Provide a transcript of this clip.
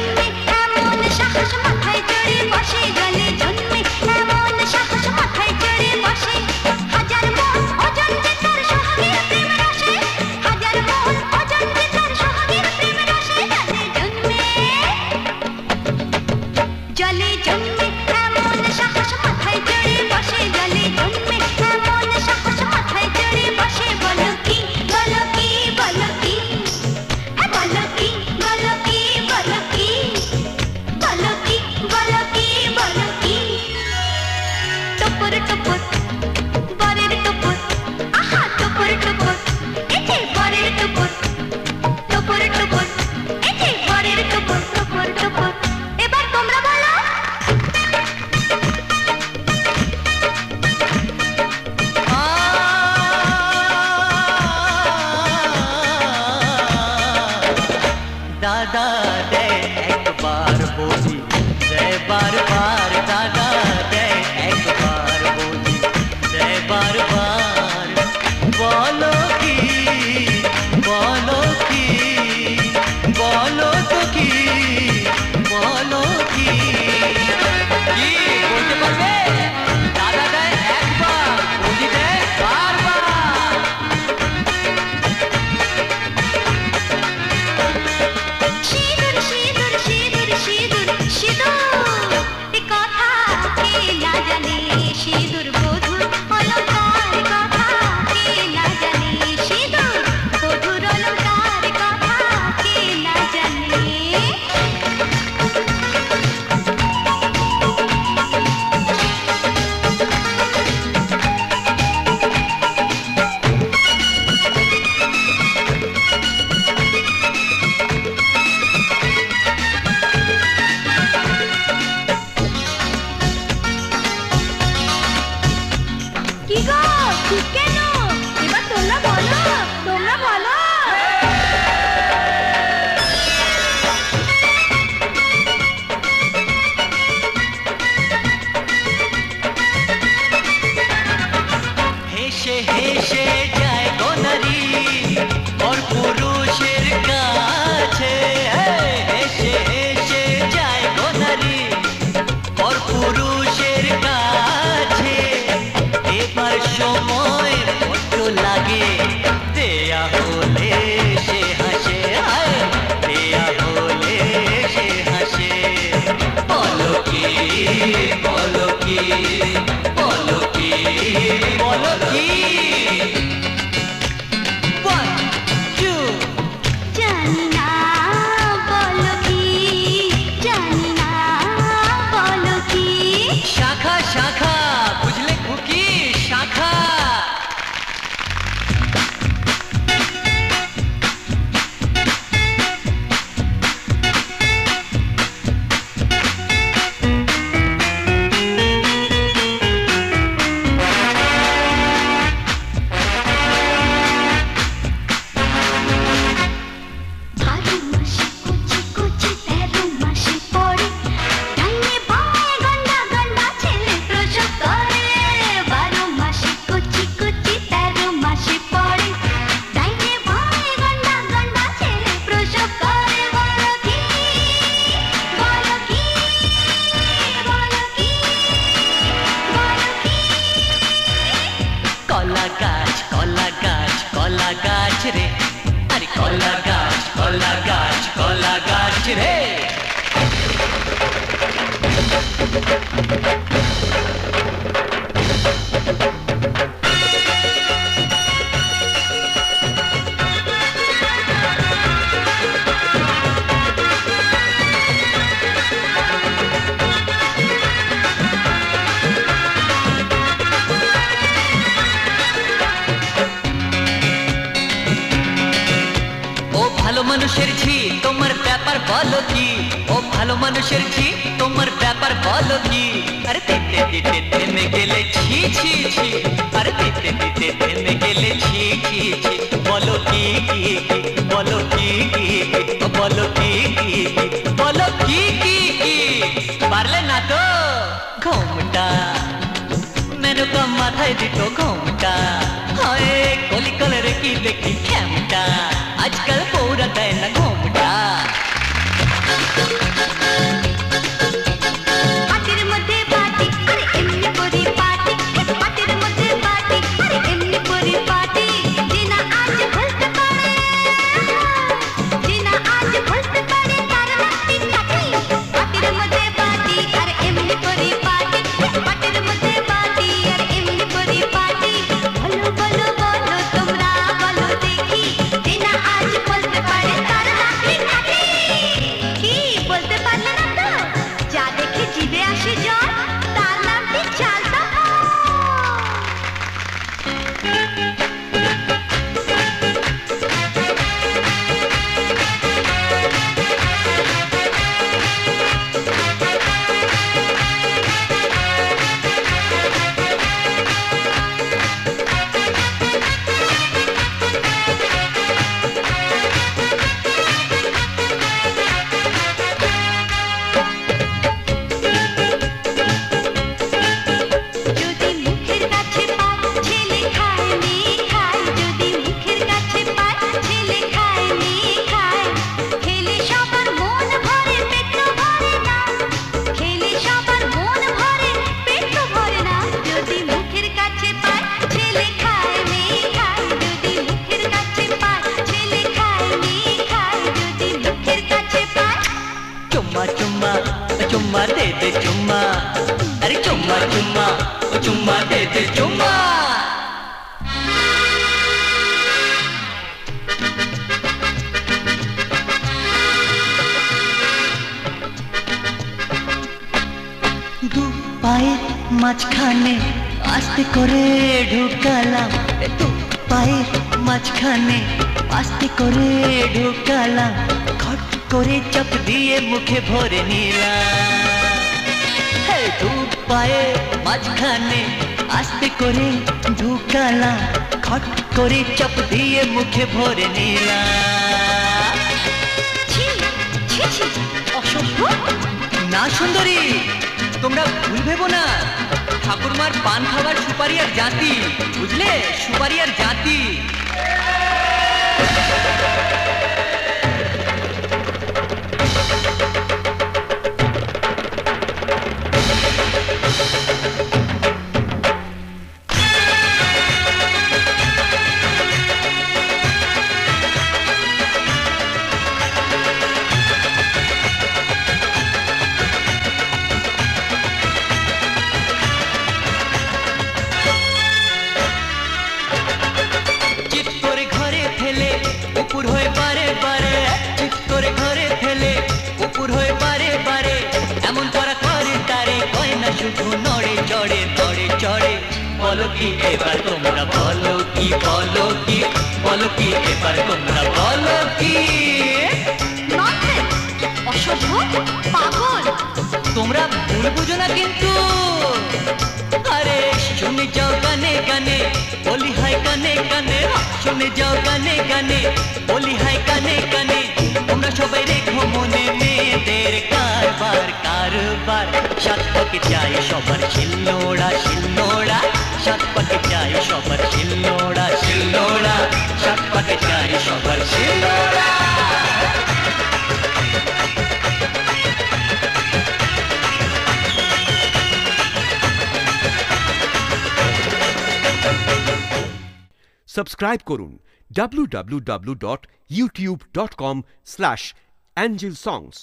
জন্মে এমন সাহস মাথায় চড়ে বসে গলে জন্মে दादा Hey, মানুষের ছি, তোমার ব্যাপার বলো কি? ও ভালো মানুষের ছি, তোমার ব্যাপার বলো কি? আরে তেতে দিতে থেমে গেলে ছি ছি ছি। আরে তেতে দিতে থেমে গেলে ছি ছি ছি। বলো কি কি বলো কি কি বলো কি কি বলো কি কি কি? পারলে না তো? ঘুমটা। মেনুকা মাথায় দিত ঘুমটা। হয় কলিকলের কি দেখি খ্যামটা। आजकल पूरा तैन चुम्मा दे दे चुम्मा अरे चुम्मा चुम्मा ओ चुम्मा दे दे चुम्मा দু পায়ের মাঝখানে আস্তে করে ঢুকালাম দু পায়ের মাঝখানে আস্তে করে ঢুকালাম করে চপ দিয়ে মুখে ভরে নিলাম। পায়ে মাঝখানে আস্তে করে ঢুকালাম খট করে চপ দিয়ে মুখে ভরে নিলাম। না সুন্দরী তোমরা ভুল ভেবো না। ঠাকুরমার পান খাবার সুপারি আর জাতি বুঝলে? সুপারি আর জাতি। বলো কি এবার তোমরা বলো কি বলো কি বলো কি এবার তোমরা বলো কি। পাগল। তোমরা ভুল বুঝো না কিন্তু। আরে শুনে যাও গানে গানে বলি হাই কানে কানে। শুনে যাও গানে গানে বলি হাই কানে কানে। তোমরা সবাই রেখো মনে মেয়েদের কারবার কারবার। সাত চাই সবার শিলনোড়া শিলনোড়া। সাত পাকে চাই সবার শিলনোড়া শিলনোড়া সাত পাকে চাই সবার শিলনোড়া সাবস্ক্রাইব করুন www.youtube.com/angelsongs